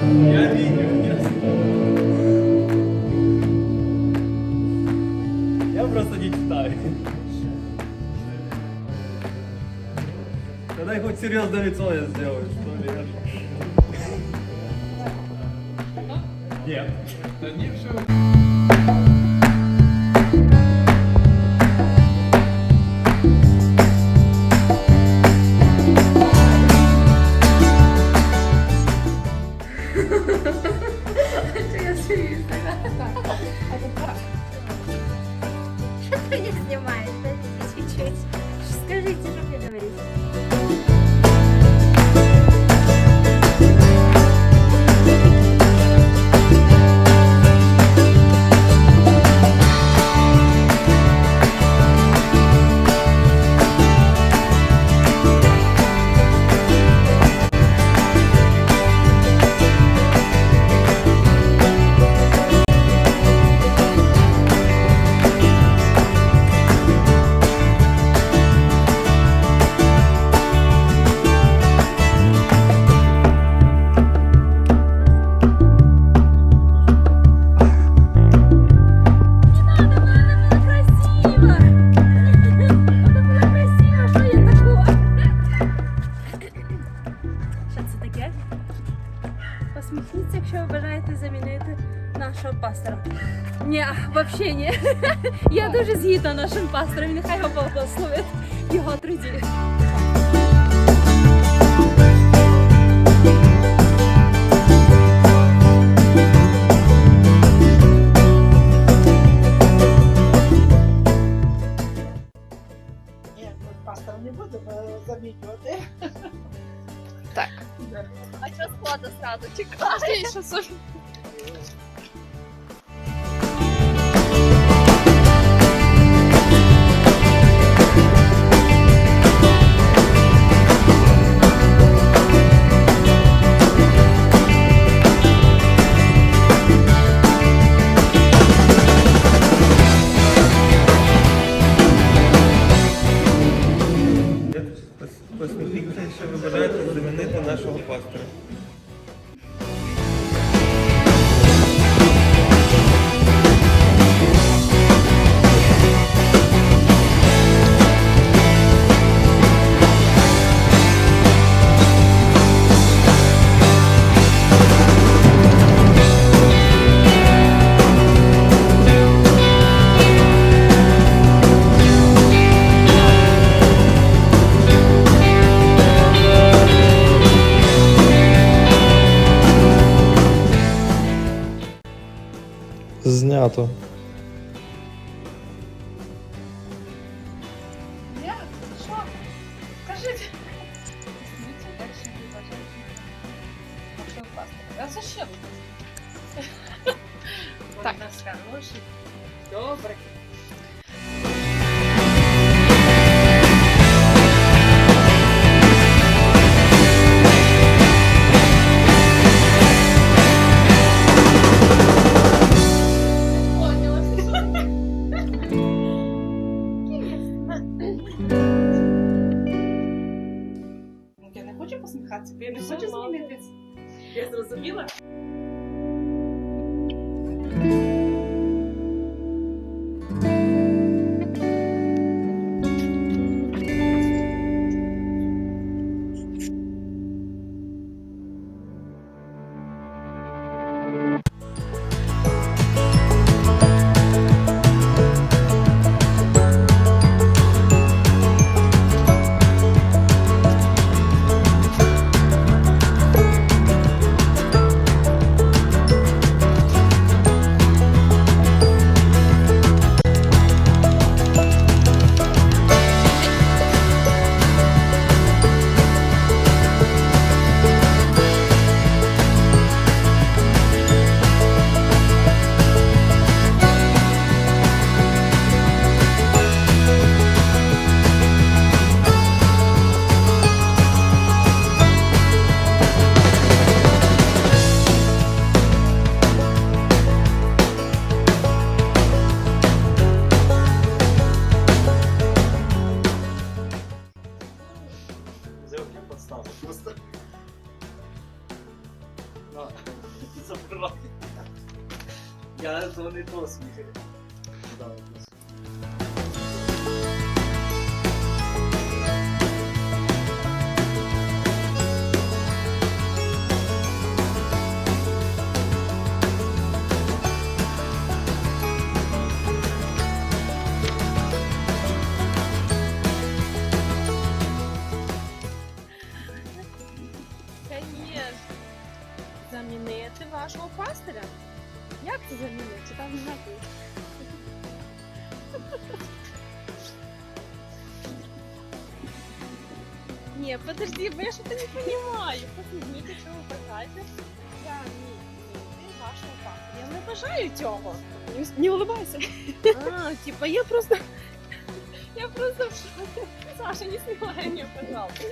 Я видел, я... Я просто не читаю. Тогда и хоть серьезное лицо я сделаю, что ли. я Нет. Да не все. Скажите, что мне говорить? Посміхніться, якщо ви бажаєте замінити нашого пастора. Ні, взагалі ні. Я дуже згідна нашим пастором. Нехай його благословить його труді. Сразу чекаєш? Посміхніться, якщо ви бажаєте А зачем? Так. У нас хороший. Добрий. стало просто. На, забирай. Я то то сміх. Да, бажаю цього. Не, улыбайся. А, типа я просто... Я просто в шоке. Саша, не снимай меня, пожалуйста.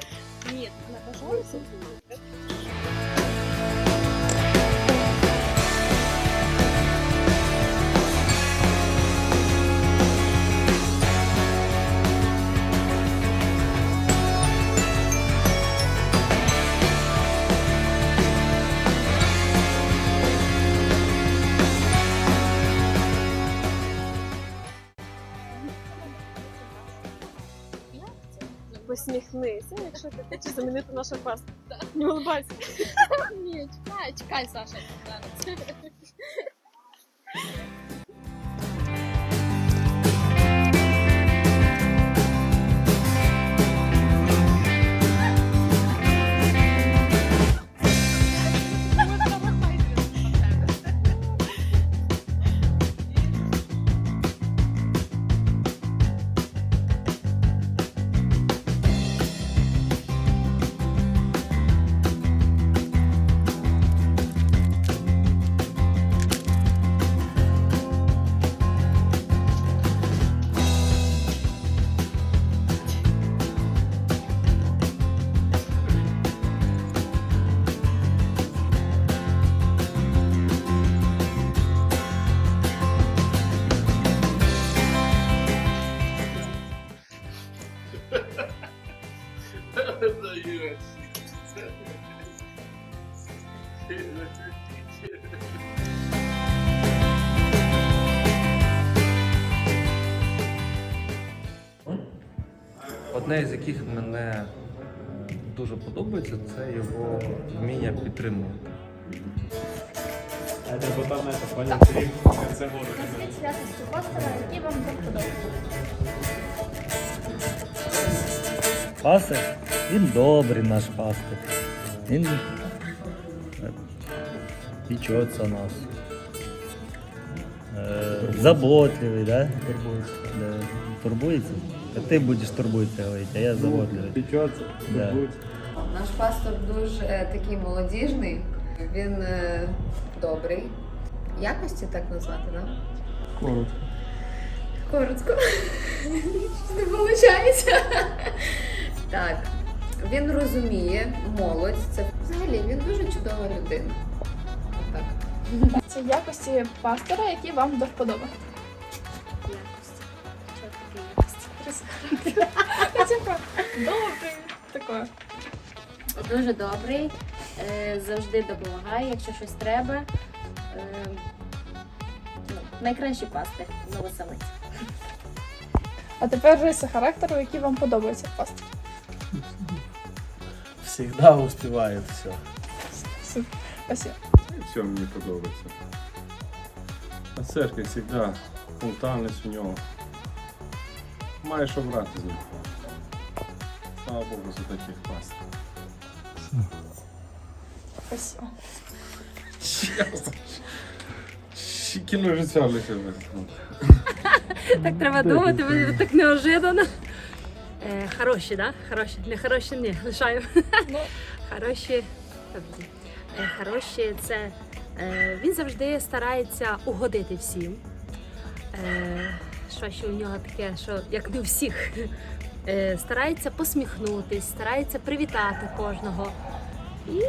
Нет, не бажаю якщо ти хочеш замінити нашу пасту. Не улыбайся. Ні, чекай, чекай, Саша. Одне з яких мене дуже подобається, це його вміння підтримувати. Назвіть якості пастора, які вам до вподоби. Пастир? Він добрий наш пастир. Він печется о нас. Е, заботливий, да? Турбується. Да. Турбується? А ти будеш турбується говорити, а я заботливий. Печется, да. Наш пастор дуже е, такий молодіжний, він е, добрий. Якості так назвати, да? Коротко. Коротко. Щось не виходить. Так. Він розуміє молодь. Це взагалі він дуже чудова людина. Це якості пастора, які вам до вподоби. Типа, добрий, таке. Дуже добрий, е, завжди допомагає, якщо щось треба. Е, ну, найкращий пастир новосамець. А тепер риси характеру, які вам подобаються в пастирі. Всегда успіває все. Спасибо. Все мені подобається. На церкві завжди пунктуальність у нього. Маєш що брати з ним. Слава Богу, за таких пастирів. Спасибо. Кіно життя лишили. Так треба думати, бо так неожиданно. Е, хороші, да? Хороші. Не хороші, ні, лишаємо. Ну. Хороші. Е, хороші це. Е, він завжди старається угодити всім. Е, що ще у нього таке, що як не у всіх. Е, старається посміхнутись, старається привітати кожного. І.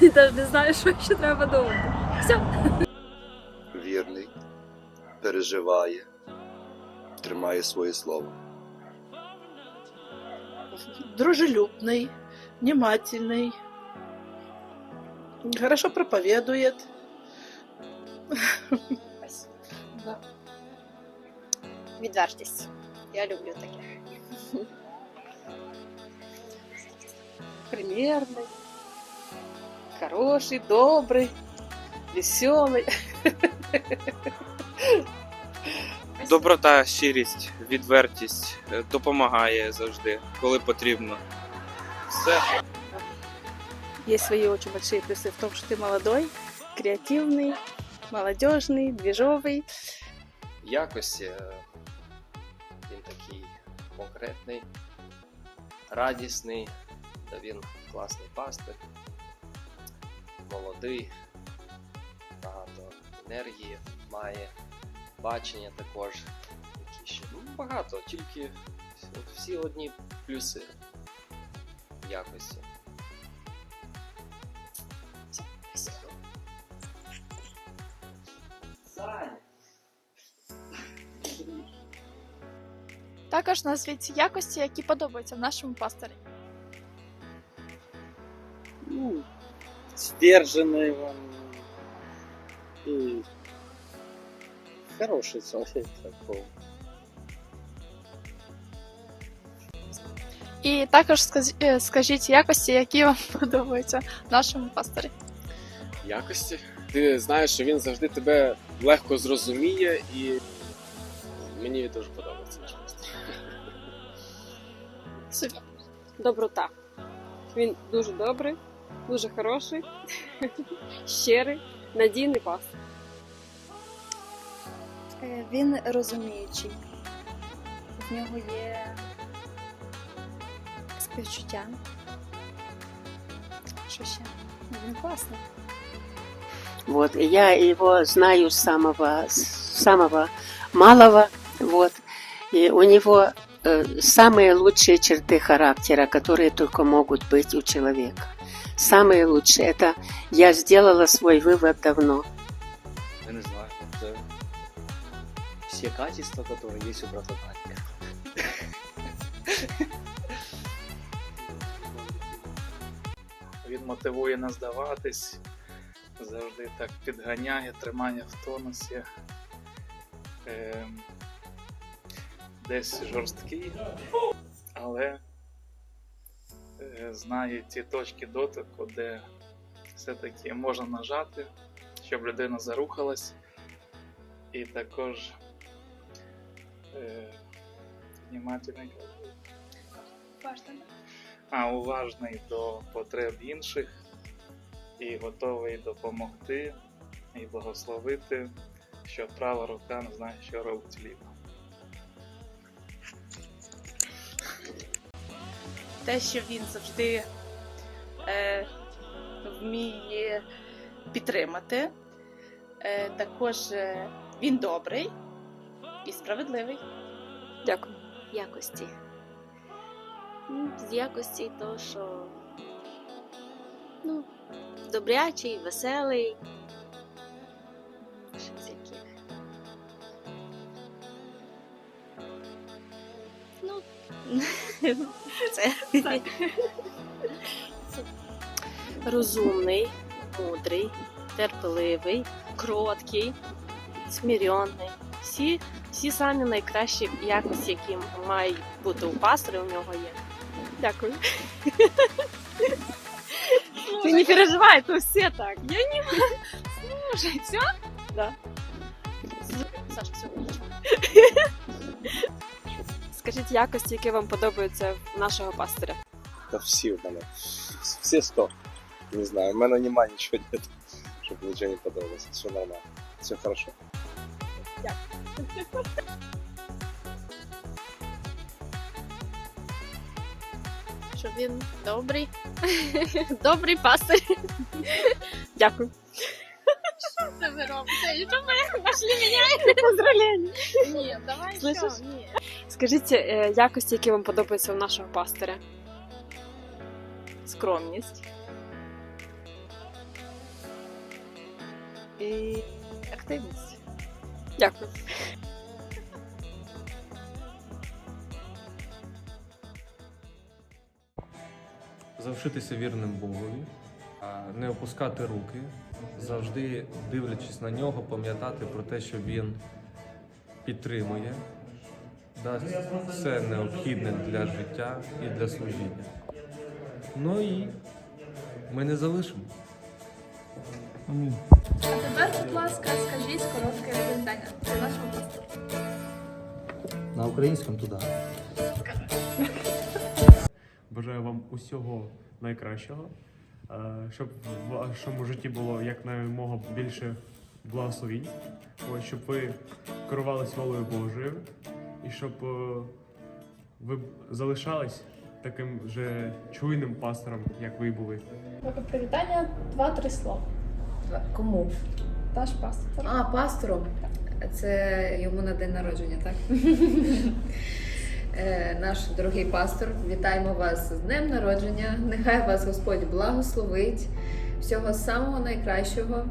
Що? Теж не знаю, що ще треба думати. Все. вірний, переживає, тримає своє слово. дружелюбный, внимательный, хорошо проповедует, Відвертість. Я люблю таке. Примірний, хороший, добрий, веселий. Доброта, щирість, відвертість е, допомагає завжди, коли потрібно. Все Есть свои очень большие плюсы в том, что ты молодой, креативный, молодежный, движовый. якості. е, Він такий конкретний, радісний, та він класний пастир, молодий, багато енергії має, бачення також. Які ще ну, багато, тільки от всі одні плюси якості. Також назвіть якості, які подобаються в нашому пастирі. Ну, сдержанный он и хороший человек такой. І також сказ- е, скажіть якості, які вам подобаються в нашому пастирі. Якості. Ти знаєш, що він завжди тебе легко зрозуміє і мені дуже подобається наш. Супер. Доброта. Він дуже добрий, дуже хороший, щирий, надійний пастор. Е, Він розуміючий. В нього є співчуття. Що ще? Він класний. Вот, я его знаю с самого, с самого малого, вот, и у него э, самые лучшие черты характера, которые только могут быть у человека. Самые лучшие. Это я сделала свой вывод давно. Я не знаю, это все качества, которые есть у брата Даника. Він мотивує не здаватись, завжди так підганяє, тримає в тонусі. Ем, десь жорсткий, але е, знає ті точки дотику, де все-таки можна нажати, щоб людина зарухалась, і також е, внимательний, а уважний до потреб інших і готовий допомогти і благословити, що права рука не знає, що робить ліва. Те, що він завжди е, вміє підтримати. Е, також е, він добрий і справедливий. Дякую. Якості. Ну, З якості то, що ну, добрячий, веселий. З яких. Ну, це. Розумний, мудрий, терпеливий, кроткий, смиренний. Всі, всі самі найкращі якості, які мають бути у пастора, у нього є. Дякую. Ты не переживай, то все так. Я не Слушай, все? Да. Саша, все. Скажіть якості, які вам подобаються в нашого пастиря. Та всі в мене. Всі сто. Не знаю, в мене немає нічого нет, щоб нічого не подобалося. Все нормально. Все хорошо. Що він добрий. добрий пастир. Дякую. Що ви робите? Що ви пошли мене? Поздравлення. Ні, давай Слышиш? що? Ні. Скажіть е, якості, які вам подобаються у нашого пастиря. Скромність. І активність. Дякую. Залишитися вірним Богові, не опускати руки, завжди дивлячись на нього, пам'ятати про те, що він підтримує, дасть все необхідне для життя і для служіння. Ну і ми не залишимо. А тепер, будь ласка, скажіть коротке привітання для нашого пастора. На українському туди. Бажаю вам усього найкращого, е, щоб в вашому житті було якнаймога більше благословінь, щоб ви керувались волею Божою, і щоб е, ви залишались таким же чуйним пастором, як ви були. Привітання, два-три слова. Кому? Наш пастор. А, пастору. Це йому на день народження, так? Е, Наш дорогий пастор, вітаємо вас з днем народження. Нехай вас Господь благословить. Всього самого найкращого.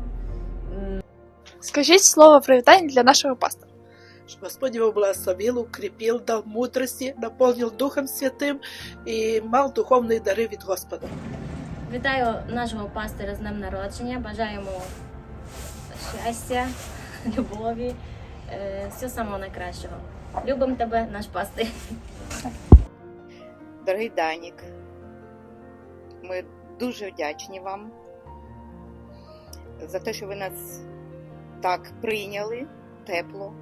Скажіть слово привітання для нашого пастора. Чтобы Господь его благословил, укрепил, дал мудрости, наполнил Духом Святым и мал духовные дары від Господа. Вітаю нашого пастора з днем народження. Бажаємо щастя, любові, е, всього самого найкращого. Любимо тебе, наш пастир. Дорогий Данік, ми дуже вдячні вам за те, що ви нас так прийняли тепло.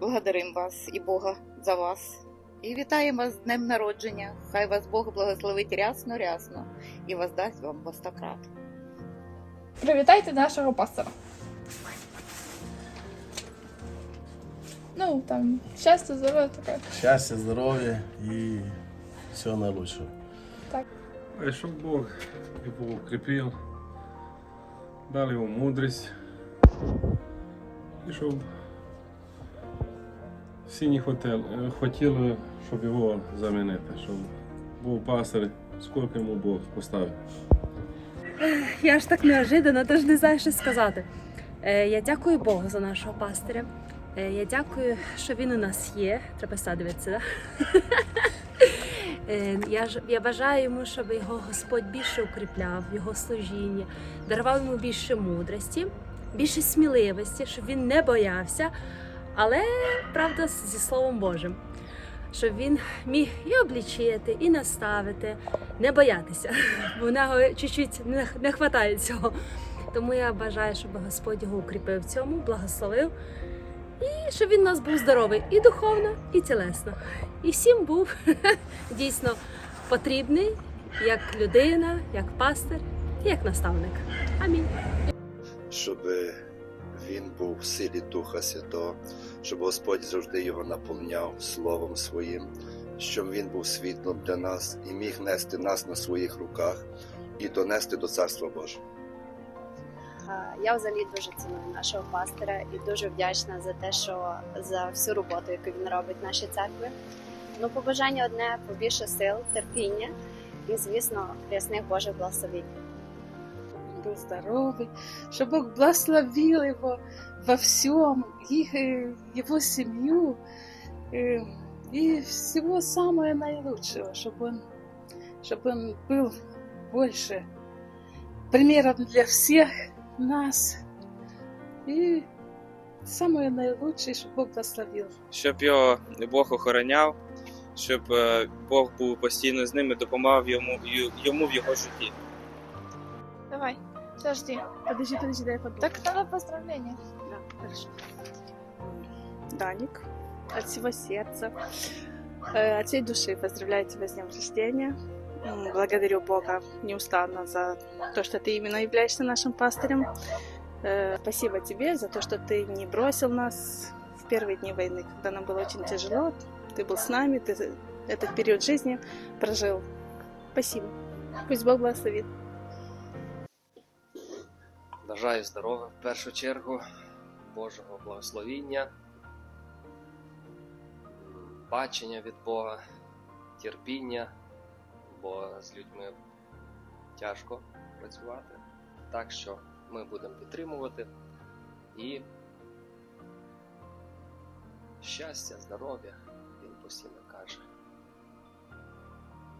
Благодаримо вас і Бога за вас. І вітаємо вас з днем народження. Хай вас Бог благословить рясно-рясно і воздасть вам по сто крат. Привітайте нашого пастора. Ну, там, щастя, здоров'я таке. Щастя, здоров'я і всього найкращого. А щоб Бог его укрепил, дал ему мудрость, і щоб всі не хотіли, хотіли, щоб його замінити, щоб був пастир, скільки йому Бог поставив. Я ж так неожиданно, теж не знаю, що сказати. Е, Я дякую Богу за нашого пастиря. Е, Я дякую, що він у нас є. Треба да? Е, Я, ж, я бажаю йому, щоб його Господь більше укріпляв, його служіння, дарував йому більше мудрості, більше сміливості, щоб він не боявся, але правда зі Словом Божим. Щоб він міг і облічити, і наставити, не боятися, бо в нього чуть-чуть не вистачає цього. Тому я бажаю, щоб Господь його укріпив в цьому, благословив, і щоб він у нас був здоровий і духовно, і тілесно. І всім був дійсно потрібний як людина, як пастир, як наставник. Амінь. щоб він був в силі Духа Святого, щоб Господь завжди його наповняв Словом Своїм, щоб він був світлом для нас і міг нести нас на своїх руках і донести до Царства Божого. Я взагалі дуже ціную нашого пастора і дуже вдячна за те, що за всю роботу, яку він робить в нашій церкві. Ну, побажання одне побільше сил, терпіння і, звісно, ясних Божих благословень. был здоровый, чтобы Бог благословил его во всем, их, э, его семью, э, и всего самого наилучшего, чтобы он, чтобы он был больше примером для всех нас. И самое наилучшее, чтобы Бог благословил. Щоб його Бог охороняв, щоб е, Бог був постійно з ним і допомагав йому, йому в його житті. Давай, подожди. Подожди, подожди, дай подумать. Так надо поздравлення. Да, хорошо. Даник, от всего сердца, э, от всей души поздравляю тебя с днем рождения. М, Благодарю Бога неустанно за то, что ты именно являешься нашим пастырем. Э, Спасибо тебе за то, что ты не бросил нас в первые дни войны, когда нам было очень тяжело. Ты был с нами, ты этот период жизни прожил. Спасибо. Пусть Бог благословит. Бажаю здоров'я в першу чергу, Божого благословіння, м, бачення від Бога, терпіння, Бо з людьми тяжко працювати. Так що ми будемо підтримувати і щастя, здоров'я, він постійно каже.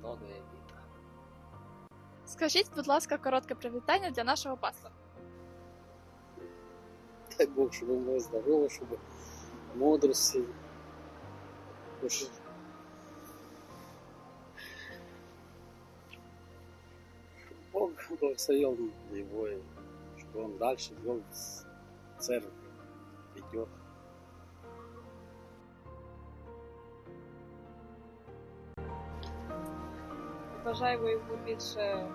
Є віта. Скажіть, будь ласка, коротке привітання для нашого пастора. Дай Бог, щоб він був здоровий, щоб мудрості. Благословил его, и чтобы он дальше вел церковь, ведет. Бажаємо йому більше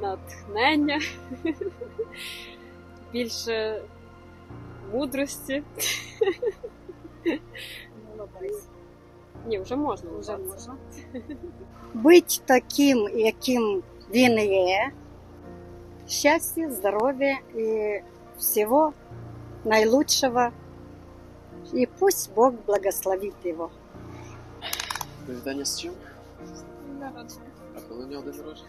натхнення, більше мудрості. Ні, вже можна. Вже можна. Бути таким, яким він є. Щастя, здоров'я і всього наилучшего. І пусть Бог благословит его. Привітання з чим? Народження. А коли у нього день народження?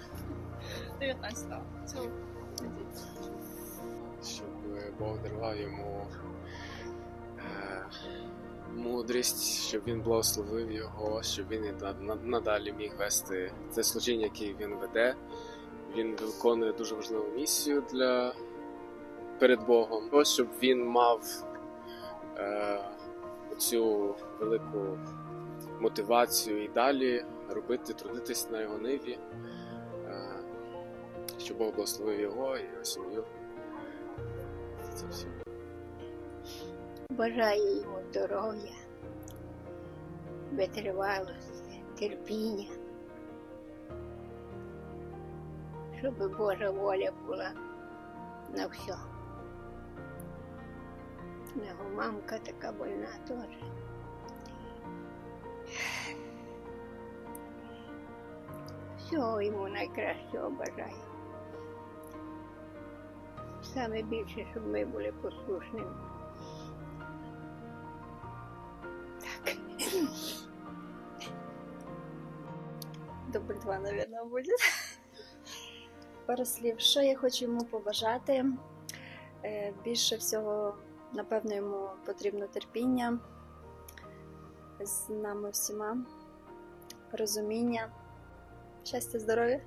19-го. Цього. Щоб Бог дарував йому е, мудрість, щоб він благословив його, щоб він і на- на- надалі міг вести це служіння, яке він веде. Він виконує дуже важливу місію для перед Богом. Ось щоб він мав е, цю велику мотивацію і далі робити, трудитись на його ниві, е, щоб Бог благословив його і його сім'ю. Це все. Бажаю йому здоров'я, витривалості, терпіння, щоб Божа воля була на все. Його мамка така больна теж. Всього йому найкращого бажаю. Саме більше, щоб ми були послушними. Так. Добрий два, мабуть, буде. Пару слів. Що я хочу йому побажати? Е, Більше всього, напевно, йому потрібно терпіння з нами всіма, розуміння, щастя, здоров'я.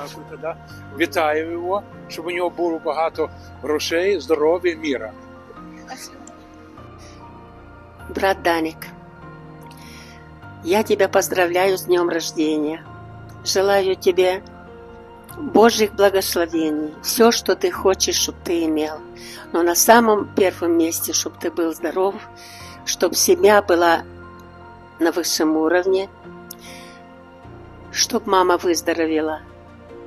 Дякую тоді. Вітаю його, щоб у нього було багато грошей, здоров'я, міра. Брат Даник, я тебя поздравляю с днем рождения. Желаю тебе Божьих благословений, все, что ты хочешь, чтобы ты имел. Но на самом первом месте, чтобы ты был здоров, чтобы семья была на высшем уровне, чтобы мама выздоровела,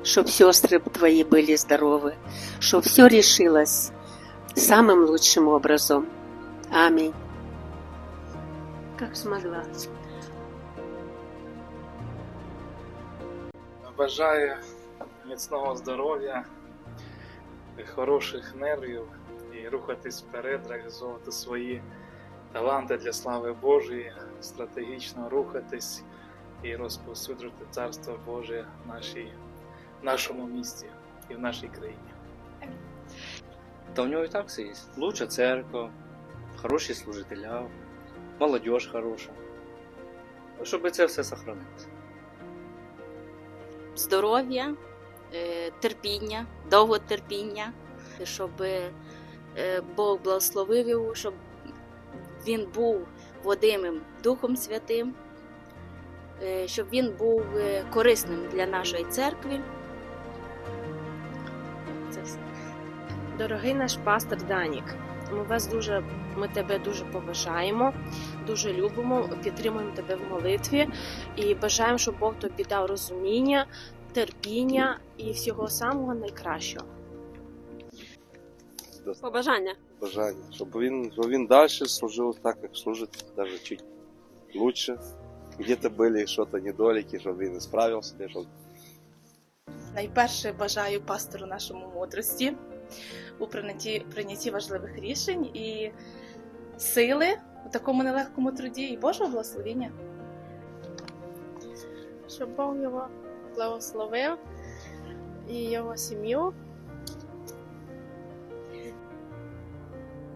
чтобы сестры твои были здоровы, чтобы все решилось самым лучшим образом. Аминь. Как смогла. Бажаю міцного здоров'я, хороших нервів і рухатись вперед, реалізовувати свої таланти для слави Божої, стратегічно рухатись і розповсюджувати Царство Боже в нашій, в нашому місті і в нашій країні. Та у нього і так все є. Лучша церква, хороші служителя, молодь хороша. Щоб це все сохранити. здоров'я, е, терпіння, довготерпіння, щоб е, Бог благословив його, щоб він був водимим Духом Святим, е, щоб він був корисним для нашої церкви. Дорогий наш пастор Данік, ми вас дуже, ми тебе дуже поважаємо, дуже любимо, підтримуємо тебе в молитві і бажаємо, щоб Бог тобі дав розуміння, терпіння і всього самого найкращого. Побажання. Бажання, щоб він, щоб він далі служив так, як служить, навіть чуть лучше. Где-то були щось недоліки, щоб він справився, щоб Найперше бажаю пастору нашому мудрості у прийнятті, прийнятті важливих рішень і сили у такому нелегкому труді і Божого благословення. Щоб Бог його благословив, і його сім'ю.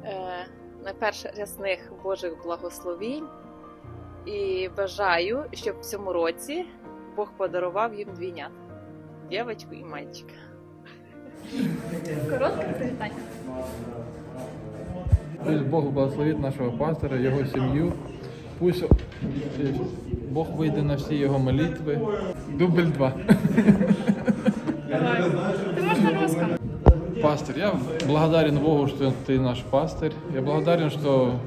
Е, найперше рясних Божих благословінь і бажаю, щоб в цьому році Бог подарував їм двійнят дівчинку і мальчика. Коротке привітання. Пусть Бог благословит нашего пастора, его семью. Пусть э, Бог выйдет на все его молитвы. Дубль два. Ти можеш на русском. Пастор, я благодарен Богу, что ты наш пастырь. Я благодарен, что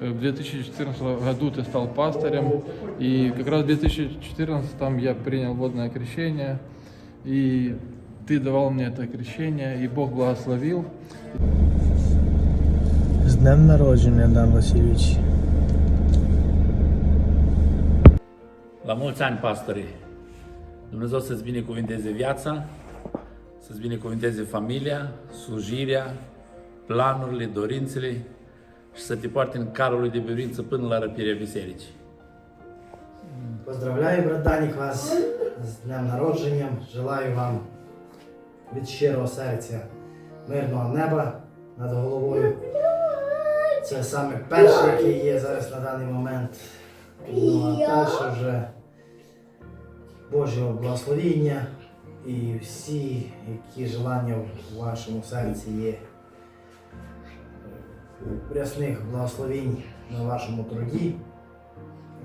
э, в 2014 году ты стал пастырем. И как раз в 2014 я принял водное крещение. И ты давал мне это крещение, и Бог благословил. З днем народження, Дан Васильович. La mulți ani, pastore! Dumnezeu să-ți binecuvinteze viața, să-ți binecuvinteze familia, slujirea, planurile, dorințele și să te poarte în carul lui de biruință până la răpirea bisericii. Поздравляю, брат вас з днем народженням. Желаю вам від щирого серця мирного неба над головою. Це саме перше, яке є зараз на даний момент. Ну, а далі вже Божого благословіння і всі, які желання в вашому серці є. Рясних благословінь на вашому труді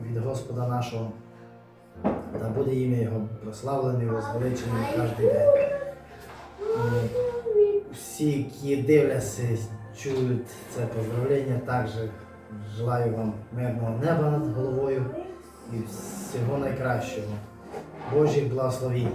від Господа нашого. Та буде ім'я Його прославлене, возвеличене кожен день. Всі, які дивляться, чують це поздравлення, також желаю вам мирного неба над головою і всього найкращого. Божих благословінь.